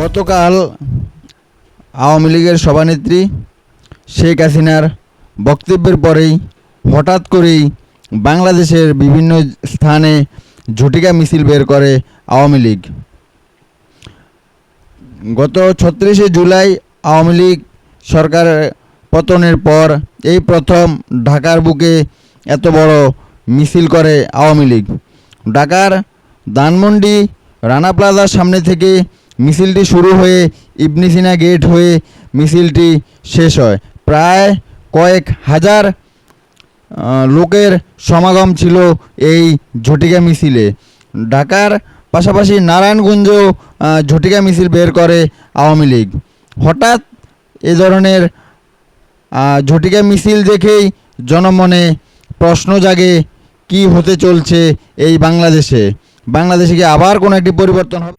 গতকাল আওয়ামী লীগের সভানেত্রী শেখ হাসিনার বক্তব্যের পরেই হঠাৎ করেই বাংলাদেশের বিভিন্ন স্থানে ঝটিকা মিছিল বের করে আওয়ামী লীগ। গত ছত্রিশে জুলাই আওয়ামী লীগ সরকার পতনের পর এই প্রথম ঢাকার বুকে এত বড় মিছিল করে আওয়ামী লীগ। ঢাকার ধানমন্ডি রানা প্লাজার সামনে থেকে মিছিলটি শুরু হয়ে ইবনিসিনা গেট হয়ে মিছিলটি শেষ হয়। প্রায় কয়েক হাজার লোকের সমাগম ছিল এই ঝটিকা মিছিলে। ঢাকার পাশাপাশি নারায়ণগঞ্জেও ঝটিকা মিছিল বের করে আওয়ামী লীগ। হঠাৎ এ ধরনের ঝটিকা মিছিল দেখেই জনমনে প্রশ্ন জাগে, কি হতে চলছে এই বাংলাদেশে? বাংলাদেশে কি আবার কোনো একটি পরিবর্তন হবে?